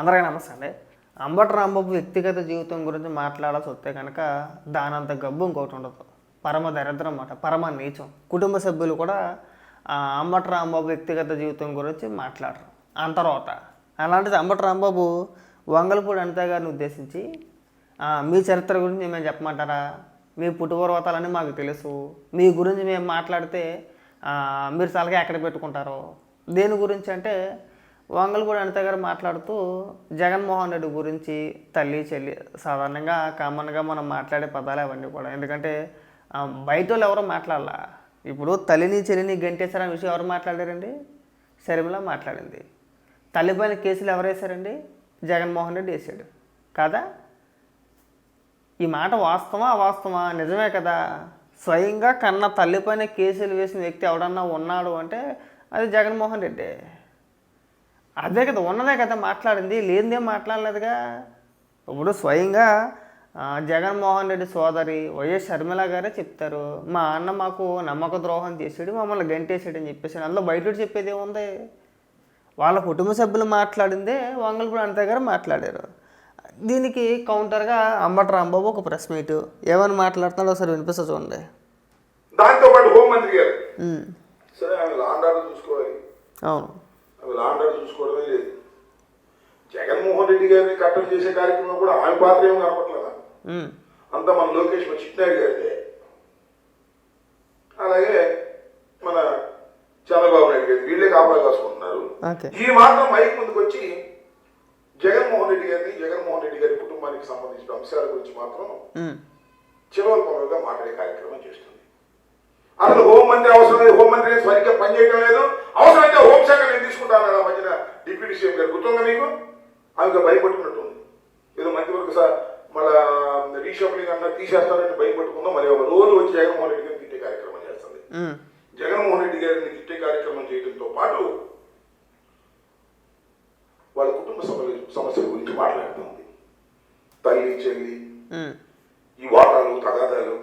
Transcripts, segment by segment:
అందరికీ నమస్తే అండి. అంబటి రాంబాబు వ్యక్తిగత జీవితం గురించి మాట్లాడాల్సి వస్తే కనుక దానంత గబ్బు ఇంకొకటి ఉండదు. పరమ దరిద్రం అన్నమాట పరమ నీచం. కుటుంబ సభ్యులు కూడా అంబటి రాంబాబు వ్యక్తిగత జీవితం గురించి మాట్లాడరు. అంతరోట అలాంటిది అంబటి రాంబాబు వంగలపూడి అనిత గారిని ఉద్దేశించి మీ చరిత్ర గురించి మేము చెప్పమంటారా? మీ పుట్టుపర్వతాలని మాకు తెలుసు. మీ గురించి మేము మాట్లాడితే మీరు సలహా ఎక్కడ పెట్టుకుంటారో? దేని గురించి అంటే వంగలగూడ అనిత గారు మాట్లాడుతూ జగన్మోహన్ రెడ్డి గురించి తల్లి చెల్లి సాధారణంగా కామన్గా మనం మాట్లాడే పదాలు అవన్నీ కూడా. ఎందుకంటే బయట వాళ్ళు ఎవరో మాట్లాడాల. ఇప్పుడు తల్లిని చెల్లిని గంటేశారనే విషయం ఎవరు మాట్లాడారండి? శర్మిల మాట్లాడింది. తల్లిపైన కేసులు ఎవరు వేశారండి జగన్మోహన్ రెడ్డి వేసాడు కాదా? ఈ మాట వాస్తవా అవాస్తవా నిజమే కదా. స్వయంగా కన్న తల్లిపైన కేసులు వేసిన వ్యక్తి ఎవడన్నా ఉన్నాడు అంటే అది జగన్మోహన్ రెడ్డి. అదే కదా ఉన్నదే కదా మాట్లాడింది. లేనిదేం మాట్లాడలేదుగా. ఇప్పుడు స్వయంగా జగన్మోహన్ రెడ్డి సోదరి వైఎస్ షర్మిల గారే చెప్తారు. మా అన్న మాకు నమ్మక ద్రోహం చేసాడు మమ్మల్ని గంటేసాడు అని చెప్పేసి. అందులో బయట చెప్పేది ఏముంది? వాళ్ళ కుటుంబ సభ్యులు మాట్లాడిందే వంగలపూడి అనిత గారు మాట్లాడారు. దీనికి కౌంటర్గా అంబటి రాంబాబు ఒక ప్రెస్ మీట్. ఏమని మాట్లాడుతున్నాడో ఒకసారి వినిపిస్తా చూడండి. దాంతో పాటు హోంమంత్రి గారు. సరే ఆమె చూసుకోవాలి. అవును. లాండ్ ఆర్డర్ చూసుకోవడమే లేదు. జగన్మోహన్ రెడ్డి గారిని కట్టడి చేసే కార్యక్రమంలో కూడా ఆమె పాత్ర ఏమో కనపట్లేదా? అంతా మన లోకేష్ చిట్నాయుడు గారిదే. అలాగే మన చంద్రబాబు నాయుడు గారు వీళ్ళే కాపలా కాసుకుంటున్నారు. ఈ మాత్రం మైక్ ముందుకు వచ్చి జగన్మోహన్ రెడ్డి గారిని జగన్మోహన్ రెడ్డి గారి కుటుంబానికి సంబంధించిన అంశాల గురించి మాత్రం చివరి పనులుగా మాట్లాడే కార్యక్రమం చేస్తుంది. అసలు హోంమంత్రి అవసరం లేదు. హోంమంత్రి సరిగ్గా పనిచేయడం లేదు. అవసరమైతే హోంశాఖ నేను తీసుకుంటాను ఆ మధ్యన డిప్యూటీ సీఎం గారు. గుర్తుందా మీకు? ఆమెకు భయపట్టుకున్నట్టుంది ఏదో మంత్రివర్గ సార్ మళ్ళా రీషఫలింగ్ అన్న తీసేస్తారని భయపట్టుకుందా మరి ఒక రోజు వచ్చి జగన్మోహన్ రెడ్డి గారిని తిట్టే కార్యక్రమం చేస్తుంది. జగన్మోహన్ రెడ్డి గారిని తిట్టే కార్యక్రమం చేయడంతో పాటు వాళ్ళ కుటుంబ సమస్య సమస్యల గురించి మాట్లాడుతుంది తల్లి చెల్లి ఉమ్, ఈ వాటాలు తగాదాలు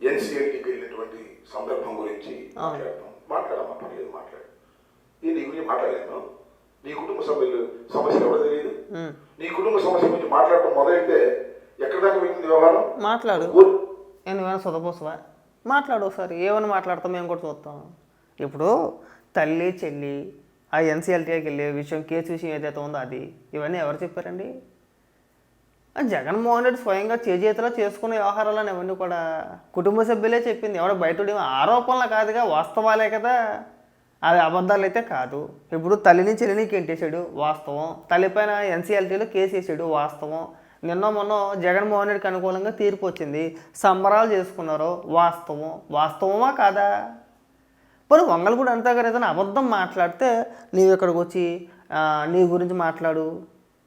ఎన్సీఎల్టీకి వెళ్ళినటువంటి సందర్భం గురించి మాట్లాడమ్మా పర్లేదు మాట్లాడు. నేను నీ గురించి మాట్లాడలేను. నీ కుటుంబ సభ్యులు సమస్య తెలియదు. నీ కుటుంబ సమస్య గురించి మాట్లాడటం మొదలైతే ఎక్కడి దాకా వ్యవహారం? మాట్లాడు. సొదపోసవా మాట్లాడు ఒకసారి. ఏమని మాట్లాడతాం? మేము కూడా చూస్తాం. ఇప్పుడు తల్లి చెల్లి ఆ ఎన్సీఎల్టీకి వెళ్ళే విషయం కేసు విషయం ఏదైతే ఉందో అది ఇవన్నీ ఎవరు చెప్పారండి? జగన్మోహన్ రెడ్డి స్వయంగా చేజేతిలో చేసుకునే వ్యవహారాలను ఇవన్నీ కూడా కుటుంబ సభ్యులే చెప్పింది. ఎవడ బయట ఆరోపణలు కాదుగా వాస్తవాలే కదా. అది అబద్ధాలు అయితే కాదు. ఇప్పుడు తల్లిని చెల్లిని కెంటేశాడు వాస్తవం. తల్లిపైన ఎన్సీఎల్టీలో కేసు వేసాడు వాస్తవం. నిన్న మొన్న జగన్మోహన్ రెడ్డికి అనుకూలంగా తీర్పు వచ్చింది. సంబరాలు చేసుకున్నారు వాస్తవం. వాస్తవమా కాదా? మరి వంగలు కూడా అంతా కదా ఏదైనా అబద్ధం మాట్లాడితే నీవు ఇక్కడికి వచ్చి నీ గురించి మాట్లాడు.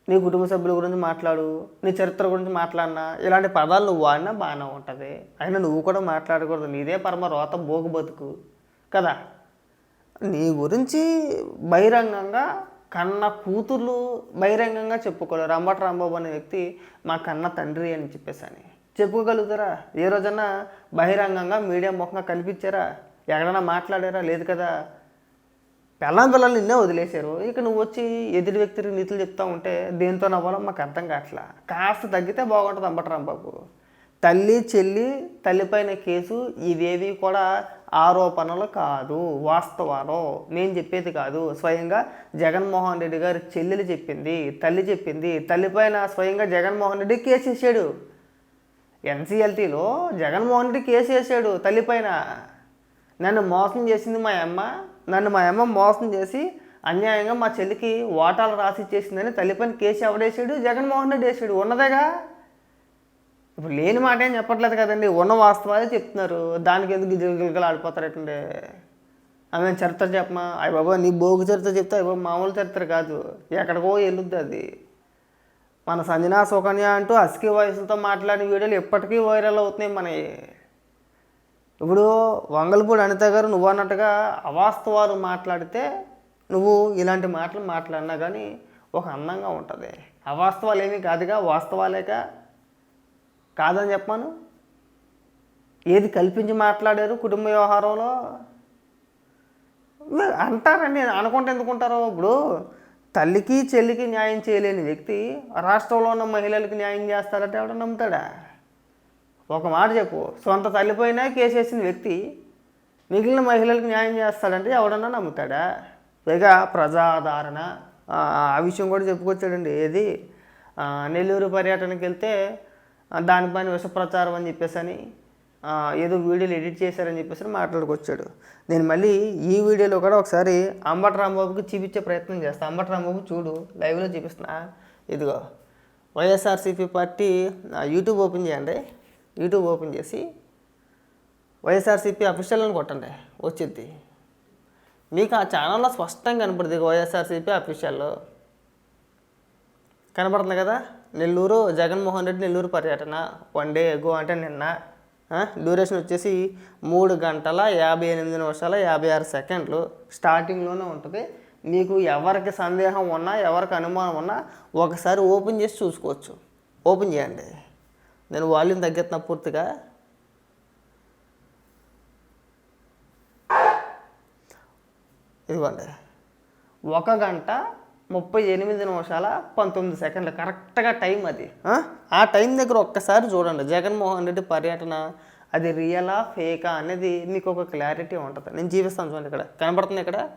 నీ కుటుంబ సభ్యుల గురించి మాట్లాడు నీ చరిత్ర గురించి మాట్లాడినా ఇలాంటి పదాలు నువ్వు వాడినా బాగానే ఉంటుంది. అయినా నువ్వు కూడా మాట్లాడకూడదు. నీదే పరమ రోత బోగు బతుకు. కదా? నీ గురించి బహిరంగంగా కన్న కూతుర్లు బహిరంగంగా చెప్పుకోలేరు. అంబటి రాంబాబు అనే వ్యక్తి మా కన్న తండ్రి అని చెప్పేసి అని చెప్పుకోగలుగుతారా? ఏ రోజన్నా బహిరంగంగా మీడియా ముఖంగా కనిపించారా? ఎక్కడైనా మాట్లాడారా? లేదు కదా? పెళ్ళం పిల్లలు నిన్నే వదిలేశారు. ఇక నువ్వు వచ్చి ఎదుటి వ్యక్తికి నీతులు చెప్తా ఉంటే దేంతో నవ్వాలో మాకు అర్థం కావట్లా. కాస్త తగ్గితే బాగుంటుంది అంబటరాం బాబు తల్లి చెల్లి తల్లిపైన కేసు ఇవేవి కూడా ఆరోపణలు కాదు వాస్తవాలు. నేను చెప్పేది కాదు. స్వయంగా జగన్మోహన్ రెడ్డి గారి చెల్లెలు చెప్పింది తల్లి చెప్పింది. తల్లిపైన స్వయంగా జగన్మోహన్ రెడ్డి కేసు వేసాడు. ఎన్సీఎల్టీలో జగన్మోహన్ రెడ్డి కేసు వేసాడు తల్లిపైన నన్ను మోసం చేసింది మా అమ్మ. నన్ను మా అమ్మ మోసం చేసి అన్యాయంగా మా చెల్లికి ఓటాలు రాసి ఇచ్చేసిందని తల్లిపైన కేసు ఎవడేసాడు? జగన్మోహన్ రెడ్డి వేసాడు. ఉన్నదేగా? ఇప్పుడు లేని మాట ఏం చెప్పట్లేదు కదండి. ఉన్న వాస్తవాలే చెప్తున్నారు. దానికి ఎందుకు గిజలు గిలగలు ఆడిపోతారటండి? ఆమె చరిత్ర చెప్పమా? అయ్య బాబా నీ బోగు చరిత్ర చెప్తే అయ్య మామూలు చరిత్ర కాదు. ఎక్కడికో వెళ్ళుద్ది అది. మన సంజనా సుకన్య అంటూ అస్కి వయసులతో మాట్లాడిన వీడియోలు ఎప్పటికీ వైరల్ అవుతున్నాయి మనవి. ఇప్పుడు వంగలపూడి అనిత గారు నువ్వు అన్నట్టుగా అవాస్తవాలు మాట్లాడితే నువ్వు ఇలాంటి మాటలు మాట్లాడినా కానీ ఒక అందంగా ఉంటుంది. అవాస్తవాలు ఏమీ కాదుగా వాస్తవాలేక కాదని చెప్పాను. ఏది కల్పించి మాట్లాడారు కుటుంబ వ్యవహారంలో? అంటారండి అనుకుంటే ఎందుకుంటారు? ఇప్పుడు తల్లికి చెల్లికి న్యాయం చేయలేని వ్యక్తి రాష్ట్రంలో ఉన్న మహిళలకు న్యాయం చేస్తాడంటే ఎవడ నమ్ముతాడా? ఒక మాట చెప్పు. సొంత తల్లిపోయినా కేసేసిన వ్యక్తి మిగిలిన మహిళలకు న్యాయం చేస్తాడంటే ఎవడన్నా నమ్ముతాడా? పైగా ప్రజాదరణ. ఆ విషయం కూడా చెప్పుకొచ్చాడండి. ఏది? నెల్లూరు పర్యటనకి వెళ్తే దానిపైన విష ప్రచారం అని చెప్పేసి అని ఏదో వీడియోలు ఎడిట్ చేశారని చెప్పేసి అని మాట్లాడుకొచ్చాడు. నేను మళ్ళీ ఈ వీడియోలో కూడా ఒకసారి అంబట రాంబాబుకి చూపించే ప్రయత్నం చేస్తాను అంబట రాంబాబు చూడు లైవ్లో చూపిస్తున్నా. ఇదిగో వైఎస్ఆర్సీపీ పార్టీ యూట్యూబ్ ఓపెన్ చేయండి. యూట్యూబ్ ఓపెన్ చేసి వైఎస్ఆర్సీపీ అఫీషియల్ని కొట్టండి వచ్చింది మీకు ఆ ఛానల్లో స్పష్టంగా కనపడుతుంది వైఎస్ఆర్సీపీ అఫీషియల్ కనపడుతుంది కదా? నెల్లూరు జగన్మోహన్ రెడ్డి నెల్లూరు పర్యటన. వన్ డే ఎగో అంటే నిన్న డ్యూరేషన్ వచ్చేసి మూడు గంటల యాభై ఎనిమిది నిమిషాల యాభై ఆరు సెకండ్లు. స్టార్టింగ్లోనే ఉంటుంది. మీకు ఎవరికి సందేహం ఉన్నా ఎవరికి అనుమానం ఉన్నా ఒకసారి ఓపెన్ చేసి చూసుకోవచ్చు. ఓపెన్ చేయండి. నేను వాల్యూమ్ తగ్గుతున్నా పూర్తిగా. ఇదిగోండి. ఒక గంట ముప్పై ఎనిమిది నిమిషాల పంతొమ్మిది సెకండ్లు. కరెక్ట్గా టైం అది. ఆ? టైం దగ్గర ఒక్కసారి చూడండి. జగన్మోహన్ రెడ్డి పర్యటన అది రియలా ఫేకా అనేది మీకు ఒక క్లారిటీ ఉంటుంది. నేను జీవిస్తాను చూడండి ఇక్కడ. కనబడుతుంది ఇక్కడ?